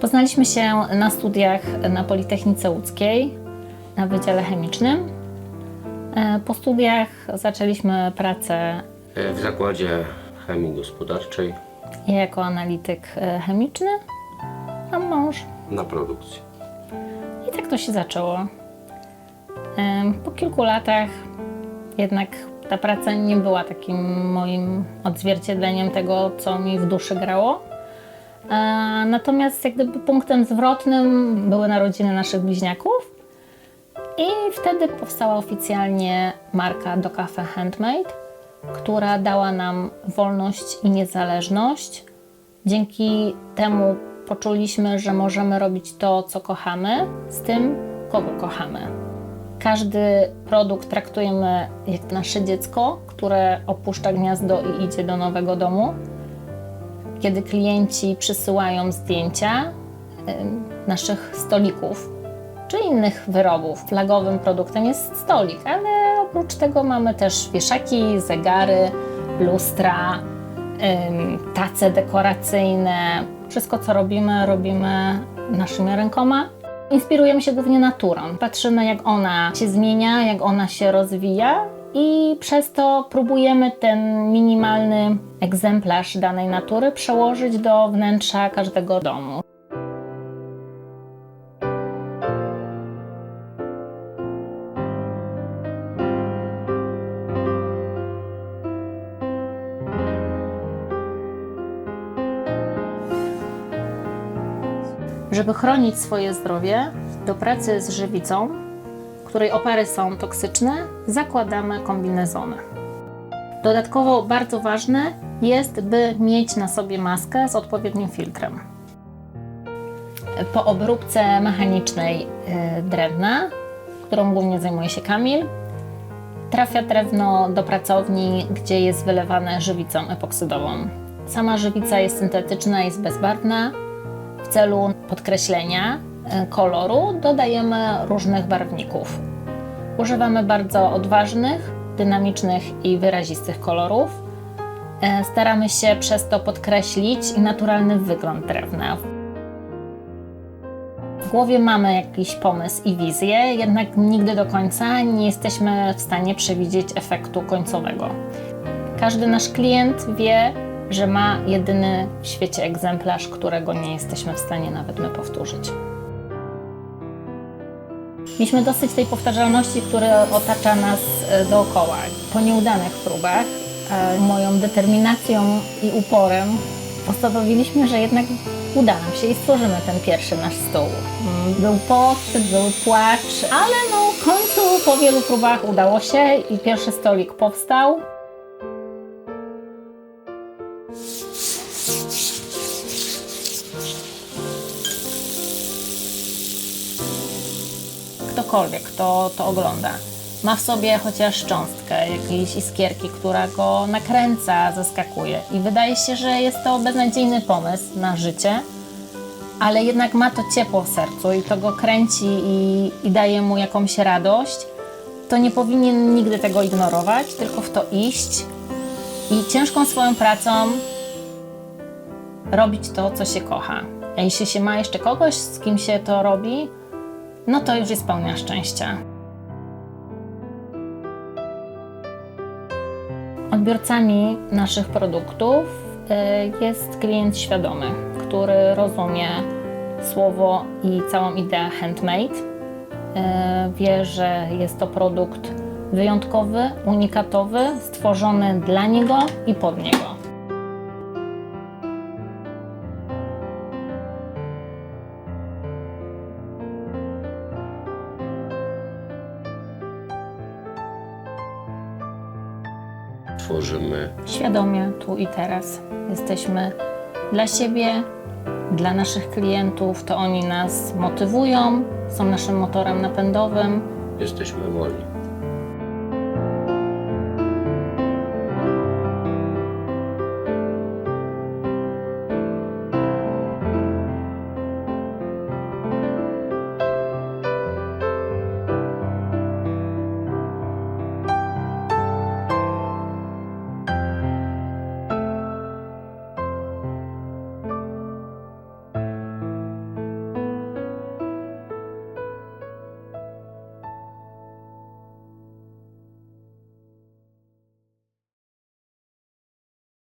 Poznaliśmy się na studiach na Politechnice Łódzkiej na Wydziale Chemicznym. E, Po studiach zaczęliśmy pracę E, W zakładzie chemii gospodarczej ja jako analityk e, chemiczny, a mąż. na produkcji. I tak to się zaczęło. Po kilku latach jednak ta praca nie była takim moim odzwierciedleniem tego, co mi w duszy grało. Natomiast jak gdyby punktem zwrotnym były narodziny naszych bliźniaków i wtedy powstała oficjalnie marka Do Cafe Handmade, która dała nam wolność i niezależność. Dzięki temu poczuliśmy, że możemy robić to, co kochamy, z tym, kogo kochamy. Każdy produkt traktujemy jak nasze dziecko, które opuszcza gniazdo i idzie do nowego domu. Kiedy klienci przysyłają zdjęcia naszych stolików czy innych wyrobów, flagowym produktem jest stolik, ale oprócz tego mamy też wieszaki, zegary, lustra, tace dekoracyjne. Wszystko, co robimy, robimy naszymi rękoma. Inspirujemy się głównie naturą. Patrzymy, jak ona się zmienia, jak ona się rozwija, i przez to próbujemy ten minimalny egzemplarz danej natury przełożyć do wnętrza każdego domu. Żeby chronić swoje zdrowie, do pracy z żywicą, której opary są toksyczne, zakładamy kombinezony. Dodatkowo bardzo ważne jest, by mieć na sobie maskę z odpowiednim filtrem. Po obróbce mechanicznej y, drewna, którą głównie zajmuje się Kamil, trafia drewno do pracowni, gdzie jest wylewane żywicą epoksydową. Sama żywica jest syntetyczna, jest bezbarwna, w celu podkreślenia koloru dodajemy różnych barwników. Używamy bardzo odważnych, dynamicznych i wyrazistych kolorów. E, Staramy się przez to podkreślić naturalny wygląd drewna. W głowie mamy jakiś pomysł i wizję, jednak nigdy do końca nie jesteśmy w stanie przewidzieć efektu końcowego. Każdy nasz klient wie, że ma jedyny w świecie egzemplarz, którego nie jesteśmy w stanie nawet my powtórzyć. Mieliśmy dosyć tej powtarzalności, która otacza nas e, dookoła. Po nieudanych próbach, e, moją determinacją i uporem postanowiliśmy, że jednak uda nam się i stworzymy ten pierwszy nasz stół. Mm, Był pot, był płacz, ale no w końcu po wielu próbach udało się i pierwszy stolik powstał. Ktokolwiek, kto to ogląda, ma w sobie chociaż cząstkę jakiejś iskierki, która go nakręca, zaskakuje. I wydaje się, że jest to beznadziejny pomysł na życie, ale jednak ma to ciepło w sercu i to go kręci i, i daje mu jakąś radość, to nie powinien nigdy tego ignorować, tylko w to iść i ciężką swoją pracą robić to, co się kocha. A jeśli się ma jeszcze kogoś, z kim się to robi, no to już jest pełnia szczęścia. Odbiorcami naszych produktów y, jest klient świadomy, który rozumie słowo i całą ideę handmade. Y, Wie, że jest to produkt wyjątkowy, unikatowy, stworzony dla niego i pod niego. Tworzymy świadomie tu i teraz. Jesteśmy dla siebie, dla naszych klientów, to oni nas motywują, są naszym motorem napędowym. Jesteśmy wolni.